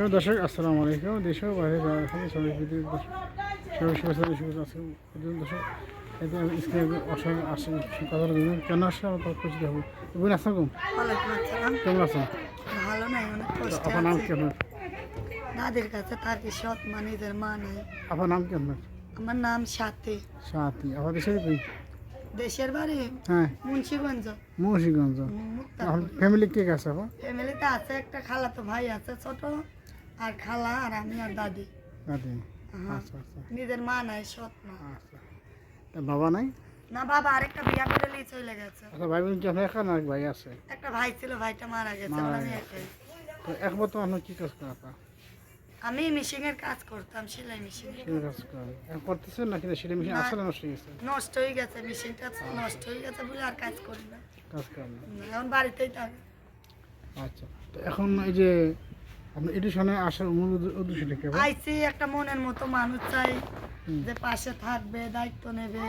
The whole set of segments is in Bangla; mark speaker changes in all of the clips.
Speaker 1: প্রিয় দর্শক আসসালামু আলাইকুম। দেশ বাইরে দর্শক এতে স্ক্রিনে অসংখ্য আসে কথা বলবেন কেন আসলে আমার তার পরিচিত হব বোন আসসালাম কেমন আছেন?
Speaker 2: ভালো নাই অনেক কষ্ট
Speaker 1: আপনার নাম কি আপনার?
Speaker 2: দাদির কাছে থাকি সৎ মা নিজের মা নাই।
Speaker 1: আপনার নাম কি আপনার?
Speaker 2: আমার নাম সাথী।
Speaker 1: সাথী। আপনার দেশের কই
Speaker 2: দেশের বাড়ি?
Speaker 1: হ্যাঁ।
Speaker 2: মুন্সিগঞ্জ।
Speaker 1: মুন্সিগঞ্জ। ফ্যামিলি কে কে আছে আপনার
Speaker 2: ফ্যামিলিতে আছে একটা খালা ভাই আছে ছোট। আর খালা আর আমি আর দাদি।
Speaker 1: দাদি। আচ্ছা আচ্ছা।
Speaker 2: নিজের মা নাই সৎ মা।
Speaker 1: আচ্ছা। তা বাবা নাই?
Speaker 2: না বাবা আরেকটা বিয়া করে নিয়ে চলে গেছে।
Speaker 1: আচ্ছা ভাই বোন আপনার একা না ভাই আছে?
Speaker 2: একটা ভাই ছিল ভাইটা মারা গেছে আমি। একাই।
Speaker 1: তো এক বর্তমান আপনার কী কাজ আপনার
Speaker 2: আমি মিশিংয়ের কাজ করতাম সেলাই মেশিনে।
Speaker 1: কি কাজ এখন করতেছেন না? কিন্তু সেটা মেশিন আসলে নষ্ট হয়ে গেছে?
Speaker 2: নষ্ট হয়ে গেছে মেশিনটা নষ্ট হয়ে গেছে বলে আর কাজ করি না।
Speaker 1: কাজ করেন না।
Speaker 2: এখন বাড়িতেই থাকি।
Speaker 1: আচ্ছা। তো এখন এই যে আপনার এডিশনে আসার মূল উদ্দ- উদ্দেশ্যটা কি?
Speaker 2: আইসি একটা মনের মতো মানুষ চাই যে পাশে থাকবে দায়িত্ব নেবে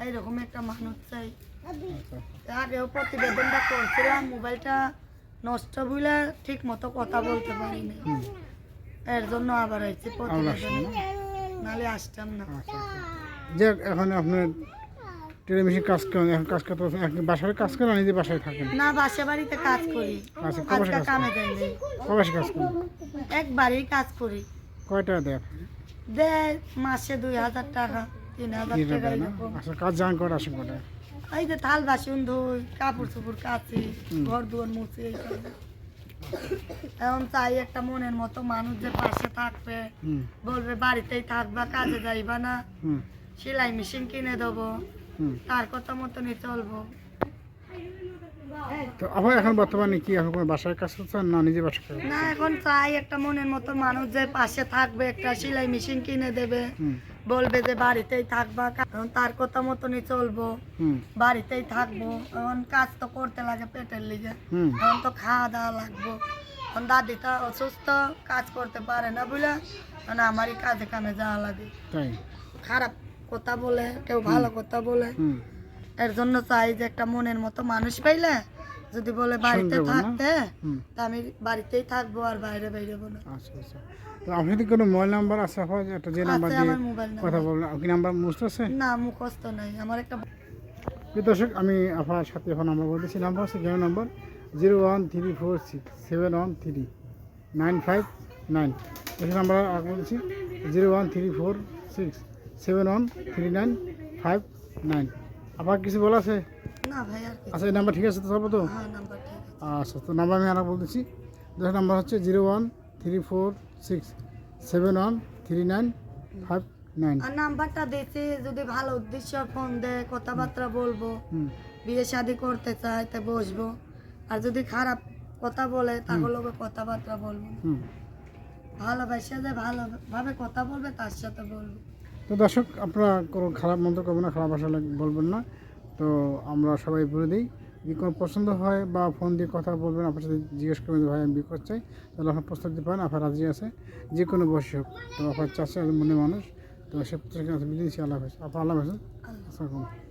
Speaker 2: এইরকম একটা মানুষ চাই।
Speaker 1: আচ্ছা আচ্ছা।
Speaker 2: আগেও প্রতিবেদনটা করছিলাম মোবাইলটা নষ্ট বলে ঠিক মতো কথা বলতে পারিনি।
Speaker 1: হুম,
Speaker 2: এর জন্য আবার আইছি প্রতিবেদন।
Speaker 1: আসছি না?
Speaker 2: নালে আসতাম না।
Speaker 1: আচ্ছা যে এখন আপনার টেলিভিশন কাজ করেন এখন কাজ করতে পারছেন এখন বাসায় কাজ করেন নিজে বাসায় থাকেন?
Speaker 2: না বাসা বাড়িতে কাজ করি।
Speaker 1: আচ্ছা কবে কাজ
Speaker 2: কামে
Speaker 1: কবে কাজ করেন?
Speaker 2: একবারই কাজ করি।
Speaker 1: কয়টা দেয়?
Speaker 2: দেয় মাসে দুই হাজার টাকা তিন হাজার
Speaker 1: তিন
Speaker 2: টাকা
Speaker 1: আচ্ছা কাজ জান করে আসেন কটা
Speaker 2: এই যে থাল বাসন ধুই কাপড় চোপড় কাচি ঘর দুয়ার মুছি এখন চাই একটা মনের মতো মানুষ যে পাশে থাকবে বলবে বাড়িতেই থাকবা কাজে যাইবা না। সেলাই মেশিন কিনে দেবো। তার কথা মতনই চলবো।
Speaker 1: তো আবার এখন বর্তমানে কি এখন কোনো বাসায় কাজ না নিজে বাসায় কাজ
Speaker 2: না এখন চাই একটা মনের মতো মানুষ যে পাশে থাকবে একটা সেলাই মেশিন কিনে দেবে। বলবে যে বাড়িতেই থাকবা এখন তার কথা মতনই চলবো। বাড়িতেই থাকব। এখন কাজ তো করতে লাগে পেটের লিগে। এখন তো খাওয়া দাওয়া লাগবো। এখন দাদিটা অসুস্থ কাজ করতে পারে না বুঝলে আমারই কাজে কামে যাওয়া লাগে। খারাপ কথা বলে কেউ ভালো কথা বলে। এর জন্য চাই যে একটা মনের মতো মানুষ পাইলে যদি বলে বাড়িতে থাকতে তা আমি বাড়িতেই থাকব আর বাইরে বাইরে বলে
Speaker 1: আচ্ছা আচ্ছা। তো আপনি কি কোনো মোবাইল নাম্বার আছে? আপনার একটা যে নাম্বার দিয়ে কথা
Speaker 2: নাম্বার।
Speaker 1: বললেন আপনি
Speaker 2: না মুখস্থ নাই। আমার একটা
Speaker 1: দর্শক আমি আপনার সাথে এখন নাম্বার বলতেছি। নাম্বার হচ্ছে zero number zero one three four six seven one three nine five nine. এই নাম্বার বলছি? Zero one three four six. Seven one three nine five nine আবার কিছু বলা আছে? আচ্ছা এই নাম্বার ঠিক আছে তো সব তো
Speaker 2: হ্যাঁ নাম্বার
Speaker 1: আচ্ছা তো নাম্বার আমি আর বলতেছি। দশের নাম্বার হচ্ছে zero one three four six seven one three nine five nine
Speaker 2: আর নাম্বারটা দিয়েছি যদি ভালো উদ্দেশ্য ফোন দেয় কথাবার্তা বলব। বিয়ে শাদি করতে চায় তা বসবো। আর যদি খারাপ কথা বলে তাহলে ওকে কথাবার্তা বলব। ভালোবাসা যে ভালোভাবে কথা বলবে তার সাথে বলব।
Speaker 1: তো দর্শক আপনারা কোনো খারাপ মন্ত্র করবেন না খারাপ ভাষা বলবেন না। তো আমরা সবাই বলে দিই যদি কোনো পছন্দ হয় বা ফোন দিয়ে কথা বলবেন আপনার সাথে জিজ্ঞেস করবেন ভাই আমি বিয়ে করতে চাই তাহলে আপনার প্রস্তাব দিতে পারেন আপনার রাজি আছে যে কোনো বয়সী হোক। তো আপনার চাষে মনে মানুষ তো সে বিদিন আল্লাহ হাফেজ। আপনার আল্লাহ হাফেজ
Speaker 2: আল্লাহ
Speaker 1: আসসালামু